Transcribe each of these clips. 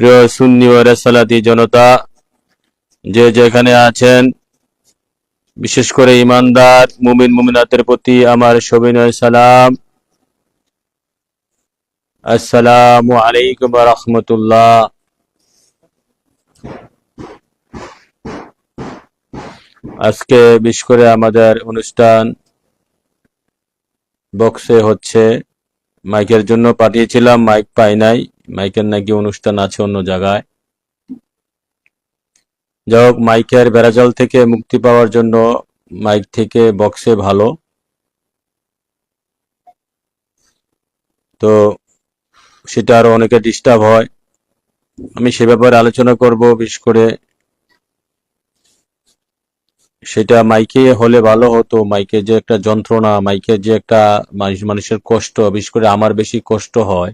প্রিয় সুন্নি ও রেসালাতি জনতা, যে যেখানে আছেন, বিশেষ করে ইমানদার, মুমিন, মুমিনাতের প্রতি আমার সবিনয় সালাম। আসসালামু আলাইকুম রহমতুল্লাহ। আজকে বিশেষ করে আমাদের অনুষ্ঠান বক্সে হচ্ছে, মাইকের জন্য পাঠিয়েছিলাম, মাইক পাই নাই। মাইকের নাকি অনুষ্ঠান আছে অন্য জায়গায়? যাই হোক, মাইকের বেড়াজাল থেকে মুক্তি পাওয়ার জন্য মাইক থেকে বক্সে ভালো। তো সেটা আরও অনেকে ডিস্টার্ব হয়। আমি সে ব্যাপারে আলোচনা করব, বিশেষ করে সেটা মাইকে হলে ভালো হতো। মাইকে যে একটা যন্ত্রণা, মাইকে যে একটা মানুষ মানুষের কষ্ট, বিশেষ করে আমার বেশি কষ্ট হয়।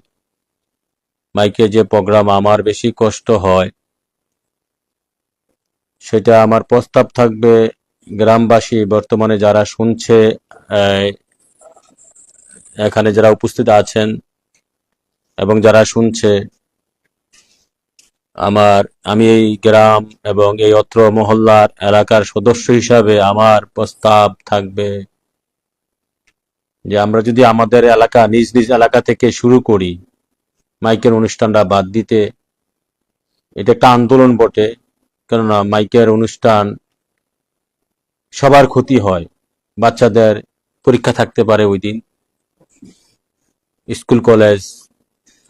মাইকে যে প্রোগ্রাম আমার বেশি কষ্ট হয়, সেটা আমার প্রস্তাব থাকবে গ্রামবাসী বর্তমানে যারা শুনছে এখানে যারা উপস্থিত আছেন এবং যারা শুনছে, আমার, আমি এই গ্রাম এবং এই অত্র মহল্লার এলাকার সদস্য হিসাবে আমার প্রস্তাব থাকবে যে আমরা যদি আমাদের এলাকা, নিজ নিজ এলাকা থেকে শুরু করি মাইকের অনুষ্ঠানটা বাদ দিতে। এটা একটা আন্দোলন বটে, কেননা মাইকের অনুষ্ঠান সবার ক্ষতি হয়, বাচ্চাদের পরীক্ষা থাকতে পারে ওই দিন। স্কুল, কলেজ,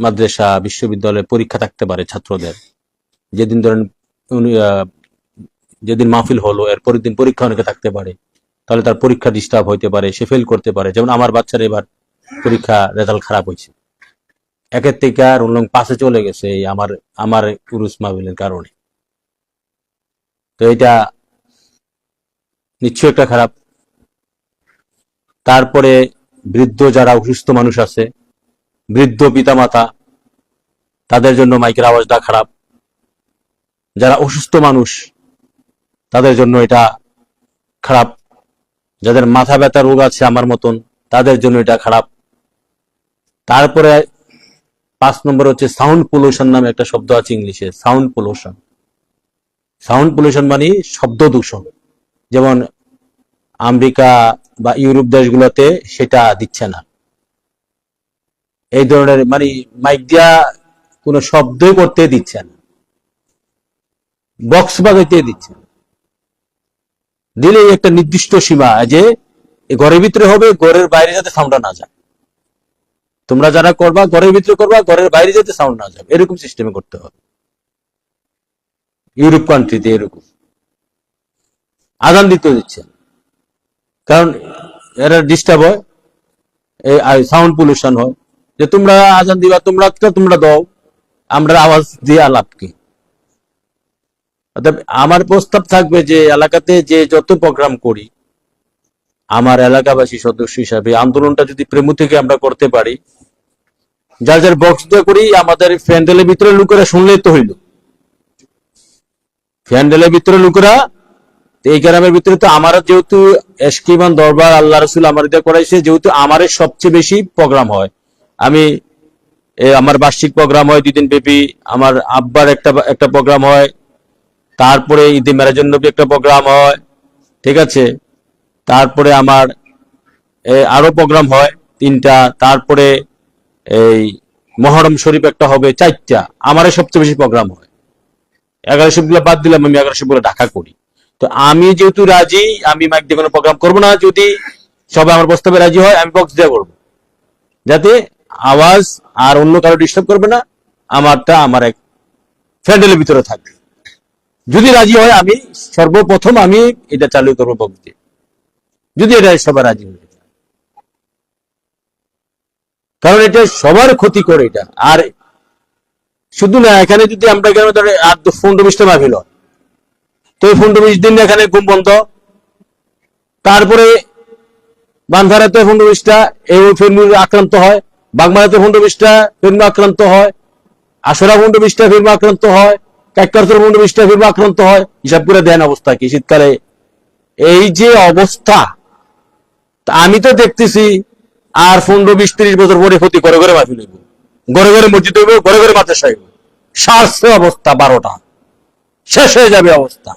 মাদ্রাসা, বিশ্ববিদ্যালয়ে পরীক্ষা থাকতে পারে ছাত্রদের। যেদিন ধরেন যেদিন মাহফিল হলো, এর পরের দিন পরীক্ষা অনেকে থাকতে পারে। তাহলে তার পরীক্ষা ডিস্টার্ব হইতে পারে, সে ফেল করতে পারে। যেমন আমার বাচ্চার এবার পরীক্ষা রেজাল্ট খারাপ হয়েছে। একের থেকে আর অন্য পাশে চলে গেছে এই আমার আমার উরুস মাহফিলের কারণে। তো এটা নিশ্চয় একটা খারাপ। তারপরে বৃদ্ধ যারা অসুস্থ মানুষ আছে, বৃদ্ধ পিতামাতা, তাদের জন্য মাইকের আওয়াজটা খারাপ। যারা অসুস্থ মানুষ, তাদের জন্য এটা খারাপ। যাদের মাথা ব্যথা রোগ আছে আমার মতন, তাদের জন্য এটা খারাপ। তারপরে পাঁচ নম্বর হচ্ছে সাউন্ড পলিউশন নামে একটা শব্দ আছে ইংলিশে সাউন্ড পলিউশন সাউন্ড পলিউশন মানে শব্দ দূষণ। যেমন আমেরিকা বা ইউরোপ দেশগুলোতে সেটা দিচ্ছে না। এই ধরনের মানে মাইক দিয়া কোনো শব্দই করতে দিচ্ছে না। বক্স বাজাইতে দিচ্ছে না। দিলে একটা নির্দিষ্ট সীমা যে ঘরের ভিতরে হবে ঘরের বাইরে যাতে সাউন্ডটা না যায়। তোমরা যারা করবা, ঘরের ভিতরে করবা, ঘরের বাইরে যাতে সাউন্ড না যাবে এরকম সিস্টেমে করতে হবে। ইউরোপ কান্ট্রিতে এরকম। আদান দিতে দিচ্ছে কারণ এরা ডিস্টার্ব হয় এই সাউন্ড পলিউশন হয়। যে তোমরা আজান দিবা, তোমরা তোমরা দাও। আমরা আওয়াজ দিয়ে লাভ কি? অর্থাৎ আমার প্রস্তাব থাকবে যে এলাকাতে যে যত প্রোগ্রাম করি আমার এলাকাবাসী সদস্য হিসাবে আন্দোলনটা যদি প্রেমু থেকে আমরা করতে পারি, যার যার বক্স দিয়ে করি, আমাদের প্যান্ডেলের ভিতরে লোকেরা শুনলেই তো হইল। প্যান্ডেলের ভিতরে লোকেরা, এই গ্রামের ভিতরে তো আমার যেহেতু এসকিমান দরবার, আল্লাহ রসুল আমার দিয়ে করাইছে, যেহেতু আমার সবচেয়ে বেশি প্রোগ্রাম হয়। আমি আমার বার্ষিক প্রোগ্রাম হয় দুই দিন ব্যাপী আমার আব্বার একটা একটা প্রোগ্রাম হয়, তারপরে ঈদে মেরাজন নবী একটা প্রোগ্রাম হয়, ঠিক আছে? তারপরে আমার এ, আরও প্রোগ্রাম হয় তিনটা তারপরে এই মহরম শরীফ একটা হবে চারটা আমারই সবচেয়ে বেশি প্রোগ্রাম হয়। এগারোশো গুলো বাদ দিলাম আমি এগারোশো গুলো ঢাকা করি। তো আমি যেহেতু রাজি আমি মাইক দিয়ে কোনো প্রোগ্রাম করব না যদি সবাই আমার প্রস্তাবে রাজি হয় আমি বক্স দিয়ে করব। যাতে আওয়াজ আর অন্য কারও ডিস্টার্ব করবে না আমারটা আমার এক ফ্যান্ডেলের ভিতরে থাকবে। যদি রাজি হয় আমি সর্বপ্রথম আমি এটা চালু করব বক্স দিয়ে। যদি এটা সবাই রাজি হয়ে যায়। কারণ এটা সবার ক্ষতি করে এটা। আর শুধু না, এখানে যদি আমরা এখানে ধরে, আর বিশটা মাহফিল হয় তো এই পনেরো বিশ দিন এখানে ঘুম বন্ধ। তারপরে বান্ধারাতে পনেরো বিশটা এই ফিল্ম আক্রান্ত হয়। বাগমারাতে পনেরো বিশটা ফিল্ম আক্রান্ত হয়। আসরা পনেরো বিশটা ফিল্ম আক্রান্ত হয়। কাকারতর পনেরো বিশটা ফিল্ম আক্রান্ত হয়। হিসাব করে দেন অবস্থা কি? শীতকালে এই যে অবস্থা তা আমি তো দেখতেছি, আর পনেরো, বিশ, ত্রিশ বছর পরে ক্ষতি করে করে মাহফিল হইব ঘরে ঘরে মসজিদ হইব, ঘরে ঘরে মাদ্রাসা হইব। সারছে অবস্থা বারোটা। শেষ হয়ে যাবে অবস্থা।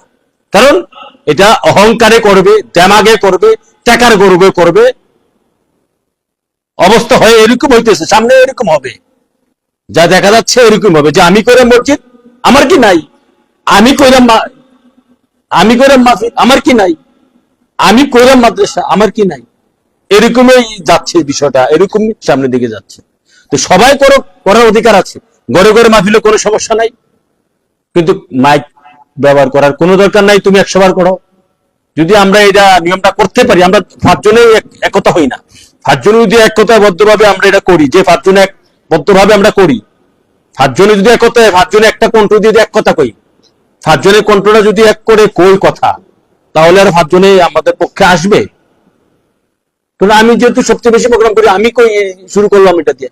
কারণ এটা অহংকারে করবে, দেমাগে করবে, টাকার গর্বে করবে। অবস্থা হয় এরকম হইতেছে, সামনে এরকম হবে। যা দেখা যাচ্ছে এরকম হবে। যে আমি করে মসজিদ, আমার কি নাই? আমি কইরাম মা- আমি কইরাম মাফিদ আমার কি নাই? আমি কইরাম মাদ্রাসা, আমার কি নাই? এরকমই যাচ্ছে বিষয়টা এরকম সামনের দিকে যাচ্ছে। তো সবাই করো, করার অধিকার আছে। ঘরে ঘরে মাহফিলে কোনো সমস্যা নাই। কিন্তু মাইক ব্যবহার করার কোনো দরকার নাই, তুমি একশো করো। যদি আমরা এটা নিয়মটা করতে পারি, আমরা পাঁচজনে এক- একতা হই না। পাঁচজনে যদি একতাবদ্ধভাবে আমরা এটা করি, যে পাঁচজনে একবদ্ধভাবে আমরা করি পাঁচজনে যদি একতা পাঁচজনে একটা কণ্ঠ যদি এক কথা কই পাঁচজনের কণ্ঠটা যদি এক করে কই কথা, তাহলে আর পাঁচজনে আমাদের পক্ষে আসবে। কারণ আমি যেহেতু সবচেয়ে বেশি প্রোগ্রাম করি, আমি কই শুরু করলাম এটা দিয়ে?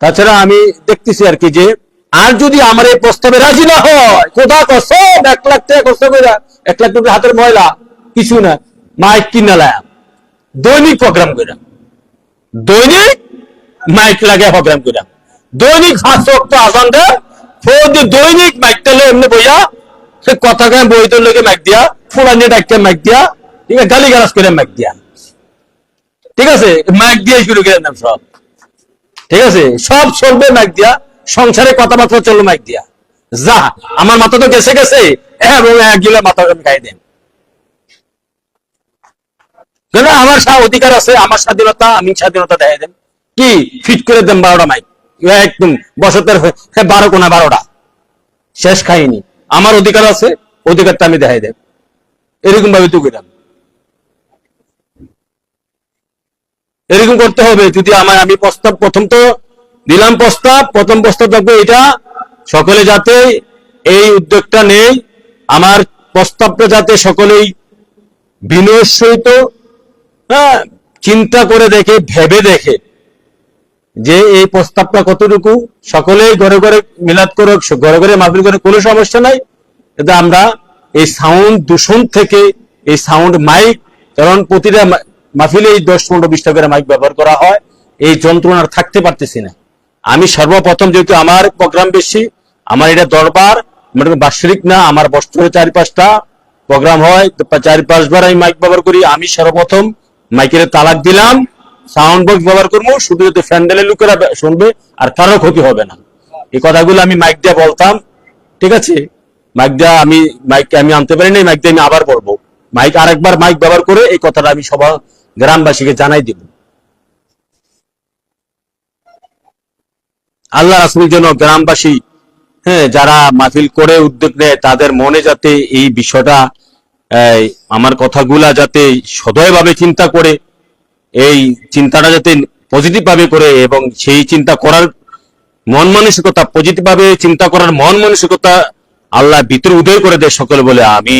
তাছাড়া আমি দেখতেছি আর কি যে, আর যদি আমার এই প্রস্তাবে রাজি না হয় কোথা কসম, এক লাখ টাকা কষ্ট এক লাখ টাকা হাতের ময়লা, কিছু না, মাইক কিনা লাম দৈনিক প্রোগ্রাম করে দৈনিক মাইক লাগে প্রোগ্রাম করে দৈনিক ফাঁস রক্ত আসান ফোর দৈনিক মাইক তালে এমনি বইয়া সে কথা গায়ে বইতে লোকে মাইক দিয়া ফুরানি ডাকতে মাইক দিয়া, ঠিক আছে গালি গালাজ করে মাইক দিয়া। ঠিক আছে, মাইক দিয়ে শুরু করে নাম সব। ঠিক আছে, সব চলবে মাইক দিয়া, সংসারে কথাবার্তা চলবে মাইক দিয়া। যা, আমার মাথা তো গেছে গেছে এবং এক মাথা আমি খাই দেন। কেন? আমার অধিকার আছে, আমার স্বাধীনতা, আমি স্বাধীনতা দেখাই দেন। কি? ফিট করে দেন বারোটা মাইক। একদম বসতের বারো কোনা বারোটা। শেষ খাইনি। আমার অধিকার আছে, অধিকারটা আমি দেখাই দেব। এরকম ভাবে গেলাম এরকম করতে হবে, যদি আমার আমি প্রস্তাব, প্রথম তো দিলাম প্রস্তাব, প্রথম প্রস্তাব থাকবে এটা সকলে যাতে এই উদ্যোগটা নেই আমার প্রস্তাবটা যাতে সকলেই বিনয়ের সহিত হ্যাঁ চিন্তা করে দেখে, ভেবে দেখে। যে এই প্রস্তাবটা কতটুকু সকলেই ঘরে ঘরে মিলাদ করুক, ঘরে ঘরে মাহফিল করে কোনো সমস্যা নাই। কিন্তু আমরা এই সাউন্ড দূষণ থেকে, এই সাউন্ড মাইক কারণ প্রতিটা মাহফিলে এই দশ, পনেরো, বিশটা করে মাইক ব্যবহার করা হয়। এই যন্ত্রণার থাকতে পারতেছি না। আমি সর্বপ্রথম যেহেতু আমার প্রোগ্রাম বেশি, আমার এটা দরবার বাৎসরিক না, আমার বছরে চারি পাঁচটা প্রোগ্রাম হয় চারি পাঁচবার আমি মাইক ব্যবহার করি। আমি সর্বপ্রথম মাইকের তালাক দিলাম। সাউন্ড বক্স ব্যবহার করব, শুধু যাতে ফ্যান্ডেলের লোকেরা শুনবে, আর কারও ক্ষতি হবে না। এই কথাগুলো আমি মাইক দিয়ে বলতাম, ঠিক আছে? মাইক দিয়ে আমি মাইক আমি আনতে পারি না মাইক দিয়ে আমি আবার বলব। মাইক আরেকবার মাইক ব্যবহার করে এই কথাটা আমি সবার গ্রামবাসীকে জানাই দিব। আল্লাহ রাসুলের জন্য গ্রামবাসী হ্যাঁ যারা মাহফিল করে উদ্যোগ নেয়, তাদের মনে যাতে এই বিষয়টা আমার কথাগুলা যাতে সদয়ভাবে চিন্তা করে এই চিন্তাটা যাতে পজিটিভ ভাবে করে এবং সেই চিন্তা করার মন মানসিকতা পজিটিভভাবে চিন্তা করার মন মানসিকতা আল্লাহ ভিতরে উদয় করে দেয় সকলে বলে আমি